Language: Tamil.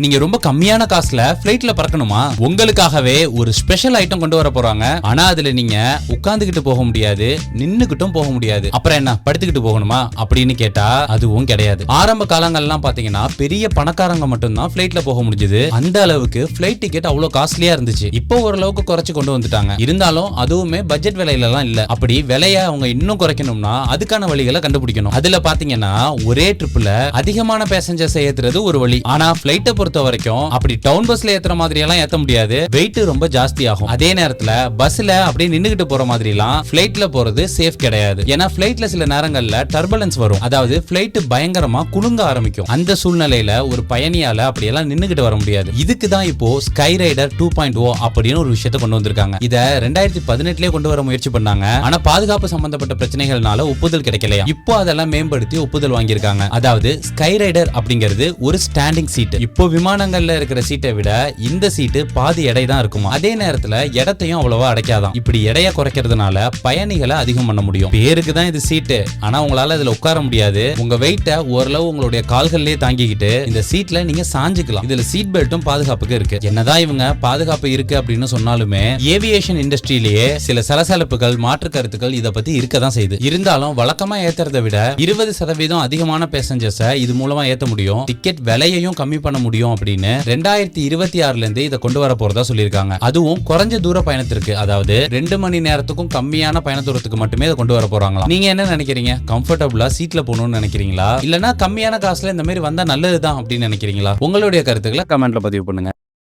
நீங்க ரொம்ப கம்மியான காசுல பிளைட்ல பறக்கணுமா? உங்களுக்காகவே ஒரு ஸ்பெஷல் ஐட்டம் கொண்டு வர போறாங்க. ஆனா அதுல நீங்க உட்கார்ந்துகிட்டு போக முடியாது நின்னுகிட்டும் போக முடியாது. அப்புறம் என்ன படுத்துக்கிட்டு போகணுமா? அப்படின்னு கேட்டா அதுவும் கிடையாது. ஆரம்ப காலங்கள்லாம் பாத்தீங்கன்னா பெரிய பணக்காரங்க மட்டும்தான் பிளைட்ல போக முடிஞ்சது. அந்த அளவுக்கு பிளைட் டிக்கெட் அவ்வளவு காஸ்ட்லியா இருந்துச்சு. இப்போ ஓரளவுக்கு குறைச்சு கொண்டு வந்துட்டாங்க. இருந்தாலும் அதுவுமே பட்ஜெட் விலையில எல்லாம் இல்ல. அப்படி விலைய அவங்க இன்னும் குறைக்கணும்னா அதுக்கான வழிகளை கண்டுபிடிக்கணும். அதுல பாத்தீங்கன்னா ஒரே ட்ரிப்ல அதிகமான பேசஞ்சர்ஸ் ஏத்துறது ஒரு வழி. ஆனா பிளைட்டை பொறுத்த வரைக்கும் அப்படி டவுன் பஸ்ல ஏத்துற மாதிரி எல்லாம் ஏத்த முடியாது. வெயிட் ரொம்ப ஜாஸ்தி ஆகும் அதே நேரத்துல பஸ்ல அப்படியே நின்னுகிட்டு போற மாதிரி எல்லாம் பிளைட்ல போறது சேஃப் கிடையாது. ஏன்னா பிளைட்ல சில நேரங்கள்ல டர்பலன்ஸ் வரும். அதாவது பிளைட் பயங்கரமா குலுங்க ஆரம்பிக்கும். அந்த சூழ்நிலையில ஒரு பயணியால அப்படியெல்லாம் நின்னுகிட்டு வர முடியாது. இதுக்கு தான் இப்போ sky rider two point O அப்படின்னு ஒரு விஷயத்த கொண்டு வந்திருக்காங்க. இத ரெண்டாயிரத்தி பதினெட்டுலயே கொண்டு வர முயற்சி பண்ணாங்க. ஆனா பாதுகாப்பு சம்பந்தப்பட்ட பிரச்சனைகள்னால ஒப்புதல் கிடைக்கலையா? இப்போ அதெல்லாம் மேம்படுத்தி ஒப்புதல் வாங்கியிருக்காங்க. அதாவது ஸ்கை ரைடர் அப்படிங்கிறது ஒரு ஸ்டாண்டிங் சீட் இப்போ விமானங்கள்ல இருக்கிற சீட்டை விட இந்த சீட்டு பாதி எடை தான் இருக்குமா? அதே நேரத்துல இடத்தையும் அவ்வளவா அடைக்காதான். இப்படி எடையை குறைக்கிறதுனால பயணிகளை அதிகம் பண்ண முடியும். பேருக்கு தான் இது சீட்டு. ஆனா உங்களால இதுல உட்கார முடியாது. உங்க வெயிட்டை ஓரளவு உங்களுடைய கால்கள்லயே தாங்கிக்கிட்டு இந்த சீட்ல நீங்க சாஞ்சுக்கலாம். இதுல சீட் பெல்ட்டும் பாதுகாப்புக்கு இருக்கு. என்னதான் இவங்க பாதுகாப்பு இருக்கு அப்படின்னு சொன்னாலுமே ஏவியேஷன் இண்டஸ்ட்ரியிலேயே சில சலசலப்புகள் மாற்று கருத்துக்கள் இதை பத்தி இருக்க தான் செய்யுது. இருந்தாலும் வழக்கமா ஏத்துறதை விட இருபது சதவீதம் அதிகமான பேசஞ்சர்ஸை இது மூலமா ஏத்த முடியும். டிக்கெட் விலையையும் கம்மி பண்ண முடியும். முடியும் அப்படின்னு ரெண்டாயிரத்தி இருபத்தி ஆறுல இருந்து இதை கொண்டு வர போறதா சொல்லியிருக்காங்க. அதுவும் குறைஞ்ச தூர பயணத்திற்கு. அதாவது ரெண்டு மணி நேரத்துக்கும் கம்மியான பயண தூரத்துக்கு மட்டுமே இதை கொண்டு வர போறாங்களா நீங்க என்ன நினைக்கிறீங்க? கம்ஃபர்டபுளா சீட்ல போகணும்னு நினைக்கிறீங்களா? இல்லனா கம்மியான காசுல இந்த மாதிரி வந்தா நல்லதுதான் அப்படின்னு நினைக்கிறீங்களா? உங்களுடைய கருத்துக்களை கமெண்ட்ல பதிவு பண்ணுங்க.